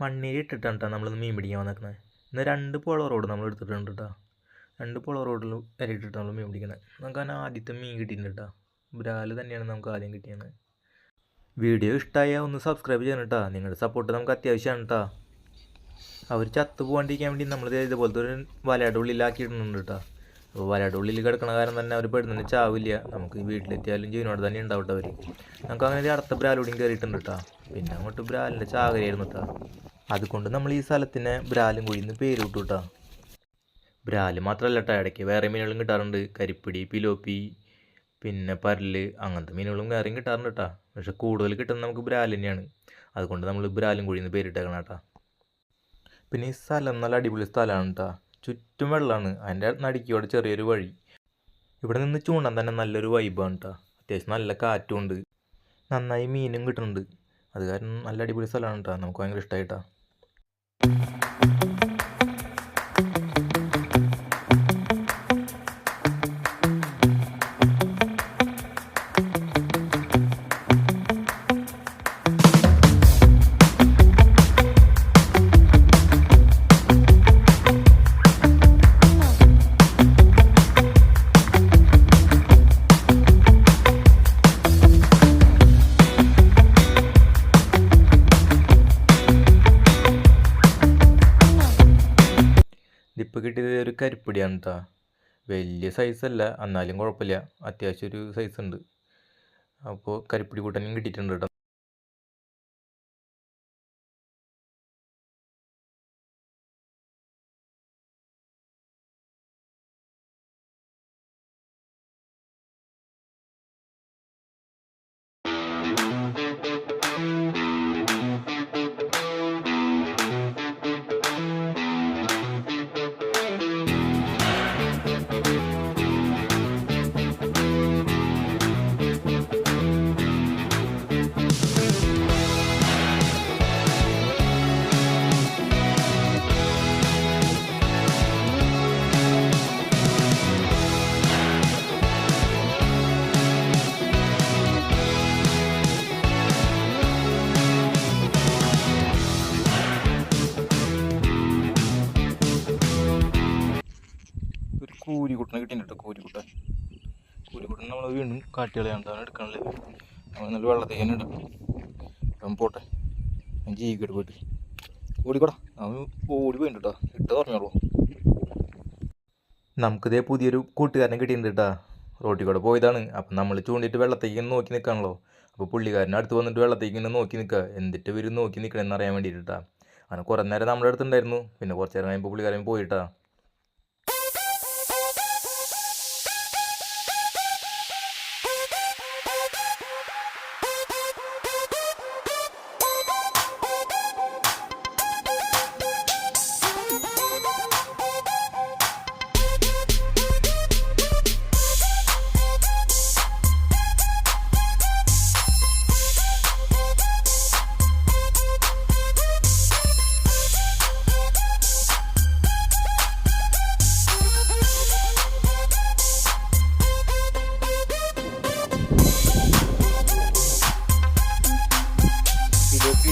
മണ്ണിൽ ഇട്ടിട്ടാണ് കേട്ടോ നമ്മളിന്ന് മീൻ പിടിക്കാൻ വന്നേക്കുന്നത് ഇന്ന് രണ്ട് പോളോ റോഡ് നമ്മൾ എടുത്തിട്ടുണ്ട് കേട്ടോ രണ്ട് പോളോ റോഡിൽ ഇട്ടിട്ട് നമ്മൾ മീൻ പിടിക്കുന്നത് നമുക്ക് അതിന് ആദ്യത്തെ മീൻ കിട്ടിയിട്ടുണ്ട് കേട്ടോ ബ്രാൽ തന്നെയാണ് നമുക്ക് ആദ്യം കിട്ടിയത് വീഡിയോ ഇഷ്ടമായാൽ ഒന്ന് സബ്സ്ക്രൈബ് ചെയ്യണം കേട്ടോ നിങ്ങളുടെ സപ്പോർട്ട് നമുക്ക് അത്യാവശ്യമാണ് കേട്ടോ അവർ ചത്തു പോകാണ്ടിരിക്കാൻ വേണ്ടി നമ്മൾ ഇതുപോലത്തെ ഒരു വലയുടെ ഉള്ളിലാക്കിയിട്ടുണ്ട് കേട്ടോ അപ്പോൾ വലയുടെ ഉള്ളിൽ കിടക്കണ കാരണം തന്നെ അവർ പെടുന്നതിന് ചാവില്ല. നമുക്ക് വീട്ടിലെത്തിയാലും ജീവനോട് തന്നെ ഉണ്ടാവും അവർ നമുക്ക് അങ്ങനെ ഒരു അടുത്ത ബ്രാലൂടെയും കയറിയിട്ടുണ്ട് കേട്ടോ പിന്നെ അങ്ങോട്ട് ബ്രാലിന്റെ ചാകരയായിരുന്നു കേട്ടോ അതുകൊണ്ട് നമ്മൾ ഈ സ്ഥലത്തിന് ബ്രാലും കുഴിന്ന് പേര് വിട്ടു കേട്ടോ ബ്രാൽ മാത്രമല്ല കേട്ടോ ഇടയ്ക്ക് വേറെ മീനുകളും കിട്ടാറുണ്ട്. കരിപ്പിടി പിലോപ്പി പിന്നെ പരൽ അങ്ങനത്തെ മീനുകളും വേറെയും കിട്ടാറുണ്ട് കേട്ടോ പക്ഷെ കൂടുതൽ കിട്ടുന്നത് നമുക്ക് ബ്രാൽ തന്നെയാണ്. അതുകൊണ്ട് നമ്മൾ ബ്രാലും കുഴിന്ന് പേരിട്ടേക്കണം കേട്ടോ പിന്നെ ഈ സ്ഥലം നല്ല അടിപൊളി സ്ഥലമാണ് കേട്ടോ ചുറ്റും വെള്ളമാണ് അതിന്റെ നടുക്കിയോടെ ചെറിയൊരു വഴി. ഇവിടെ നിന്ന് ചൂണ്ടാൻ തന്നെ നല്ലൊരു വൈബാണ് കേട്ടോ അത്യാവശ്യം നല്ല കാറ്റും ഉണ്ട്. നന്നായി മീനും കിട്ടുന്നുണ്ട്. അത് കാരണം നല്ല അടിപൊളി സ്ഥലമാണ് കേട്ടോ നമുക്ക് ഭയങ്കര ഇഷ്ടമായിട്ടാ ഇതിപ്പോൾ കിട്ടിയത് ഒരു കരിപ്പിടിയാണ് കേട്ടോ വലിയ സൈസല്ല എന്നാലും കുഴപ്പമില്ല. അത്യാവശ്യം ഒരു സൈസ് ഉണ്ട്. അപ്പോൾ കരിപ്പിടി കൂട്ടനും കിട്ടിയിട്ടുണ്ട് കേട്ടോ കൂരിക്കുട്ടനെ കിട്ടിയിട്ടുണ്ട് കേട്ടോ കൂരിക്കുട്ടൻ കൂരിക്കുട്ടൻ നമ്മൾ വീണ്ടും കാട്ടികളയാണ് അതാണ് എടുക്കണല്ലേ നമ്മൾ നല്ല വെള്ളത്തിൽ തന്നെ ഇടും. അവൻ പോട്ടെ. ഞാൻ ജീവിക്കട്ട് പോയിട്ട്. ഓടിക്കോടാ അവൻ ഓടി പോയിട്ടോ ഇട്ട് പറഞ്ഞോളൂ. നമുക്കിതേ പുതിയൊരു കൂട്ടുകാരനെ കിട്ടിയിട്ടുണ്ട് കേട്ടോ. റോട്ടിൽ കൂടെ പോയതാണ്. അപ്പം നമ്മൾ ചൂണ്ടിയിട്ട് വെള്ളത്തേക്ക് നോക്കി നിൽക്കാണല്ലോ അപ്പോൾ പുള്ളിക്കാരൻ അടുത്ത് വന്നിട്ട് വെള്ളത്തേക്ക് ഇങ്ങനെ നോക്കി നിൽക്കുക എന്നിട്ട് ഇവർ നോക്കി നിൽക്കണമെന്ന് അറിയാൻ വേണ്ടിയിട്ടാ അങ്ങനെ കുറേ നേരം നമ്മുടെ അടുത്തുണ്ടായിരുന്നു പിന്നെ കുറച്ച് നേരം കഴിയുമ്പോൾ പുള്ളിക്കാരൻ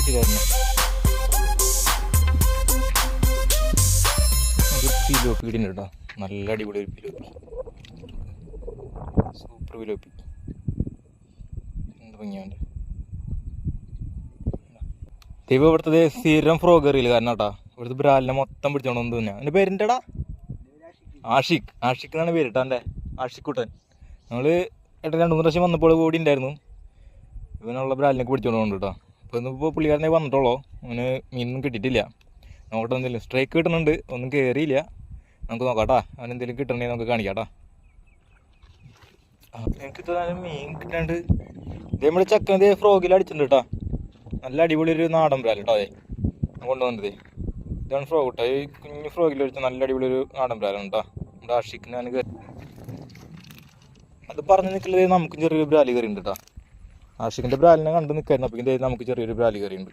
കിട്ടിയില്ലായിരുന്നു പിലോപ്പി കിട്ടിയിട്ടുണ്ട് കേട്ടോ. നല്ല അടിപൊളി ഒരു പിലോപ്പി സൂപ്പർ പിലോപ്പി ദൈവം ഇവിടുത്തെ സ്ഥിരം ഫ്രോഗറിയിൽ കാരണം കേട്ടാ. ഇവിടുത്തെ ബ്രാലിനെ മൊത്തം പിടിച്ചോണ്ട് വന്നു തന്നെ. എന്റെ പേരെന്റെടാ ആഷിഖ്. ആഷിഖ് എന്നാണ് പേര് കേട്ടോ ആഷിഖ് കുട്ടൻ നമ്മൾ ഏട്ടൻ രണ്ട് മൂന്ന് പ്രാവശ്യം വന്നപ്പോൾ കൂടി ഉണ്ടായിരുന്നു. ഇവനുള്ള ബ്രാലിനെ പിടിച്ചോണ്ട് കേട്ടോ. അപ്പോൾ ഇന്നിപ്പോൾ പുള്ളിക്കാരനെ വന്നിട്ടുള്ളൂ. അവന് മീനൊന്നും കിട്ടിയിട്ടില്ല. നോക്കട്ടെ എന്തെങ്കിലും സ്ട്രൈക്ക് കിട്ടുന്നുണ്ട്. ഒന്നും കയറിയില്ല നമുക്ക് നോക്കാട്ടാ. അവൻ എന്തെങ്കിലും കിട്ടണമെങ്കിൽ നമുക്ക് കാണിക്കാട്ടാ തോന്നുന്നു മീൻ കിട്ടാണ്ട് ഇത് നമ്മുടെ ചക്കനത് ഫ്രോഗിൽ അടിച്ചിട്ടുണ്ട് കേട്ടോ നല്ല അടിപൊളി ഒരു നാടൻ ബ്രാൽ കേട്ടോ അതെ കൊണ്ടുവന്നത് ഇതാണ് ഫ്രോഗ് കേട്ടോ ഈ കുഞ്ഞു ഫ്രോഗിൽ അടിച്ച നല്ല അടിപൊളി ഒരു നാടൻ ബ്രാലാണ് കേട്ടോ നമ്മുടെ ആഷിക്കിന് അത് പറഞ്ഞു നിൽക്കുന്നത് നമുക്കും ചെറിയൊരു ബ്രാലി കയറിയുണ്ട് കേട്ടോ ആഷിക്കിന്റെ ബ്രാലിനെ കണ്ടു നിൽക്കായിരുന്നു അപ്പോൾ ഇതിന്റെ നമുക്ക് ചെറിയൊരു ബ്രാലി കയറിയുണ്ട്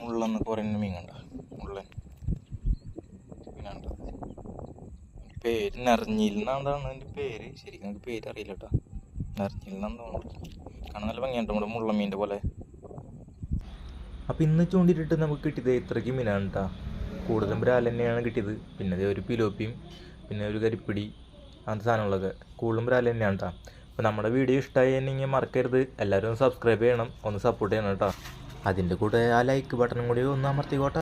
മുള്ളെന്ന് കുറേ മീൻ കണ്ട മുള്ളൻ. പേര് നറിഞ്ഞിൽ എന്നാണ് അതിന്റെ പേര്. ശരിക്കും നമുക്ക് പേര് അറിയില്ല കേട്ടോ നറിഞ്ഞിൽ തോന്നുന്നത്. കാണാൻ നല്ല ഭംഗിയുണ്ട് നമ്മുടെ മുള്ളമീന്റെ പോലെ. അപ്പോൾ ഇന്ന് ചൂണ്ടിട്ടിട്ട് നമുക്ക് കിട്ടിയത് ഇത്രയ്ക്ക് മീനാണ് കേട്ടോ. കൂടുതലും ബ്രാൽ തന്നെയാണ് കിട്ടിയത്. പിന്നെ ഒരു പിലോപ്പിയും പിന്നെ ഒരു കരിപ്പിടി അങ്ങനത്തെ സാധനങ്ങളൊക്കെ കൂടുതലും ബ്രാൽ തന്നെയാണ് കേട്ടോ അപ്പോൾ നമ്മുടെ വീഡിയോ ഇഷ്ടമായി എന്നെങ്കിൽ മറക്കരുത്. എല്ലാവരും സബ്സ്ക്രൈബ് ചെയ്യണം. ഒന്ന് സപ്പോർട്ട് ചെയ്യണം കേട്ടോ അതിന്റെ കൂടെ ആ ലൈക്ക് ബട്ടണും കൂടി ഒന്ന് അമർത്തിക്കോട്ടെ.